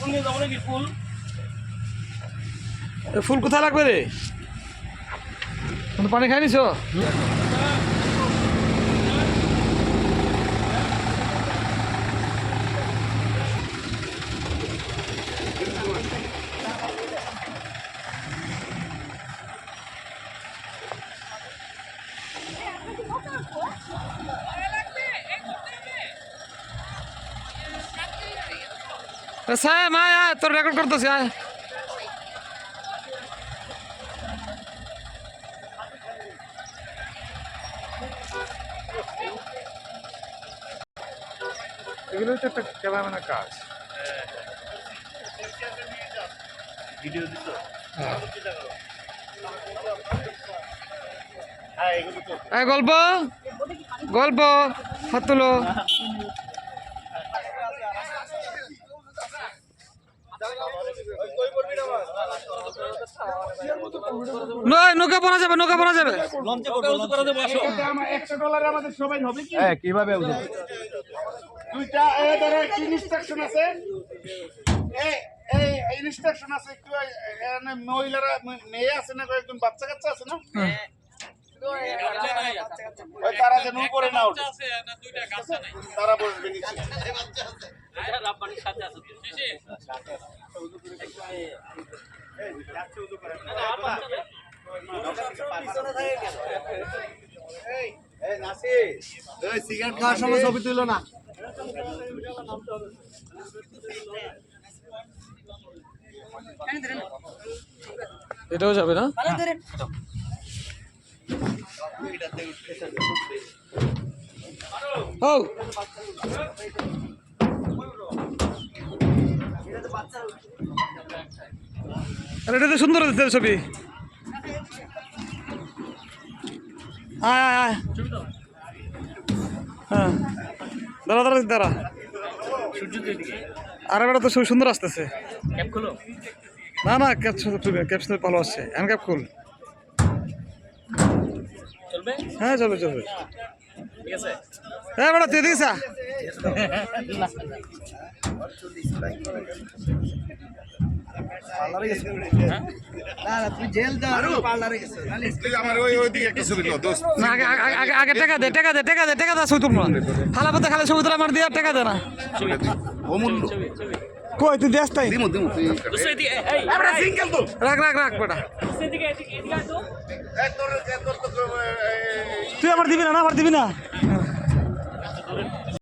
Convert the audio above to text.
ফুল ফুল? কোথায় লাগবে রে? পানি খাই নিছো? সাহেব আয় আয় তোর রেকর্ড করতেছি আয়। এগুলোই তো একটা ক্যামেরাম্যানের কাজ। ভিডিও দিত হ্যাঁ। হ্যাঁ এগুলো গল্প গল্প হাত তুলো। নয় নৌকা পড়া যাবে নৌকা পড়া যাবে। লঞ্চে করব করা দেবো আসো একটা ডলারে আমাদের সবাই হবে কি? হ্যাঁ কীভাবে দুইটা এ ইনস্ট্রাকশন আছে। এই এই ইনস্ট্রাকশন আছে মহিলারা মেয়ে আছে না কয়েকজন? বাচ্চা কাচ্চা আছে না? তারা যেন উপরে না ওঠে। তারা বসবে নিচে। সিগারেট খাওয়ার সময় ছবি তুলো না এটাও যাবে না? হও। আরে এটা তো সুন্দর হচ্ছে ছবি। আয় আয় আয়। হ্যাঁ। দাঁড়া দাঁড়া দাঁড়া। আরে বেটা তো ছবি সুন্দর আসতেছে। না না ক্যাপ ক্যাপ ভালো আসছে হ্যান্ড ক্যাপ খুল। হ্যাঁ চলবে চলবে। হ্যাঁ বেটা তুই দিস না না তুই জেল যা পার্লারে গেছো। আমার ওই ওইদিকে একটা ছবি তো দোস্ত না আগে আগে- আগে আগে টাকা দে টাকা দে টাকা দে টাকা দে ছবি তুলবো। খালা পথে খালা ছবি তুলে আমার দিয়ে টাকা দে না। অমূল্য কই তুই দেশ তাই? দিমু দিমু তুই আমরা সিঙ্গেল তো। রাখ রাখ বেটা। তুই আমার দিবি না না আমার দিবি না?